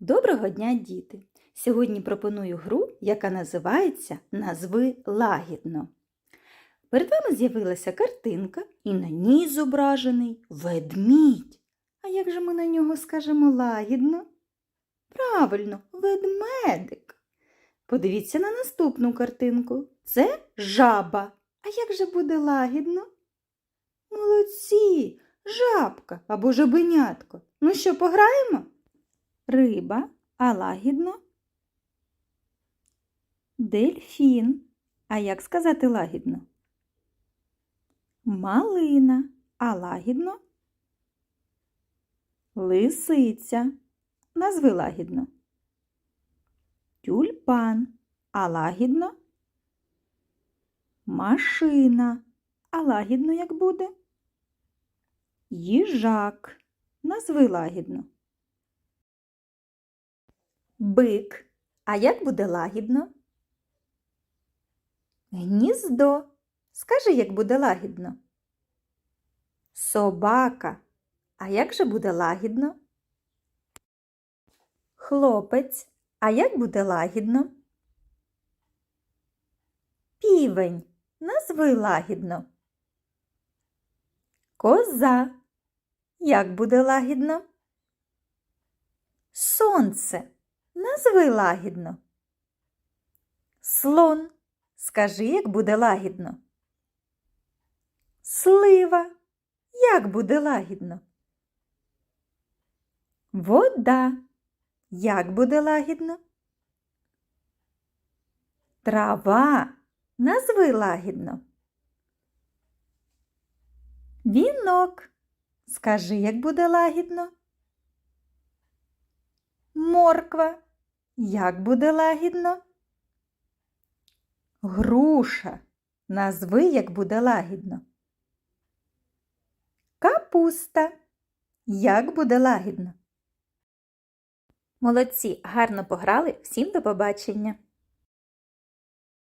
Доброго дня, діти! Сьогодні пропоную гру, яка називається Назви лагідно. Перед вами з'явилася картинка, і на ній зображений ведмідь. А як же ми на нього скажемо лагідно? Правильно, ведмедик. Подивіться на наступну картинку. Це жаба. А як же буде лагідно? Молодці, жабка або жабенятко. Ну що, пограємо? Риба, а лагідно? Дельфін. А як сказати лагідно? Малина, а лагідно? Лисиця. Назви лагідно. Тюльпан, а лагідно? Машина. А лагідно як буде? Їжак. Назви лагідно. Бик. А як буде лагідно? Гніздо. Скажи, як буде лагідно. Собака. А як же буде лагідно? Хлопець. А як буде лагідно? Півень. Назви лагідно. Коза. Як буде лагідно? Сонце. Назви лагідно. Слон. Скажи, як буде лагідно. Слива. Як буде лагідно? Вода. Як буде лагідно? Трава. Назви лагідно. Вінок. Скажи, як буде лагідно. Морква. Як буде лагідно? Груша. Назви, як буде лагідно. Капуста. Як буде лагідно? Молодці, гарно пограли. Всім до побачення!